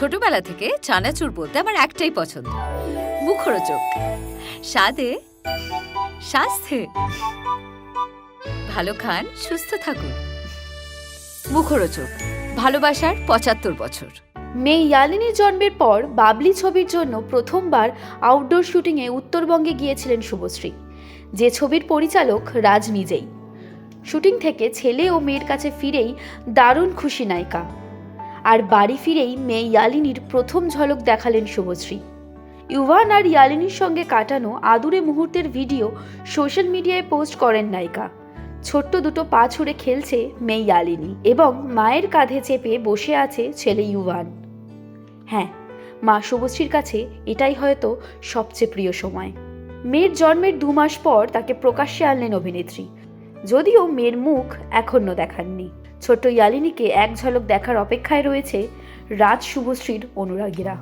ছোটবেলা থেকে চানাচুর বলতে আমার একটাই পছন্দ। মুখরোচক। স্বাদে, স্বাস্থ্যে। ভালো খান, সুস্থ থাকুন। মুখরোচক। ভালোবাসার পঁচাত্তর বছর। মেয়ে ইয়ালিনীর জন্মের পর বাবলি ছবির জন্য প্রথমবার আউটডোর শুটিংয়ে উত্তরবঙ্গে গিয়েছিলেন শুভশ্রী। যে ছবির পরিচালক রাজ নিজেই। শুটিং থেকে ছেলে ও মেয়ের কাছে ফিরেই দারুণ খুশি নায়িকা। আর বাড়ি ফিরেই মেয়ে ইয়ালিনীর প্রথম ঝলক দেখালেন শুভশ্রী। ইউভান আর ইয়ালিনীর সঙ্গে কাটানো আদুরে মুহূর্তের ভিডিও সোশ্যাল মিডিয়ায় পোস্ট করেন নায়িকা। ছোট্ট দুটো পা ছুঁড়ে খেলছে মেয়ে ইয়ালিনী এবং মায়ের কাঁধে চেপে বসে আছে ছেলে ইউভান। হ্যাঁ মা শুভশ্রীর কাছে এটাই হয়তো সবচেয়ে প্রিয় সময়। মেয়ের জন্মের দু মাস পর তাকে প্রকাশ্যে আনলেন অভিনেত্রী। যদিও মেয়ের মুখ এখনও দেখাননি। ছোট্ট ইয়ালিনীকে এক ঝলক দেখার অপেক্ষায় রয়েছে রাজ শুভশ্রীর অনুরাগীরা।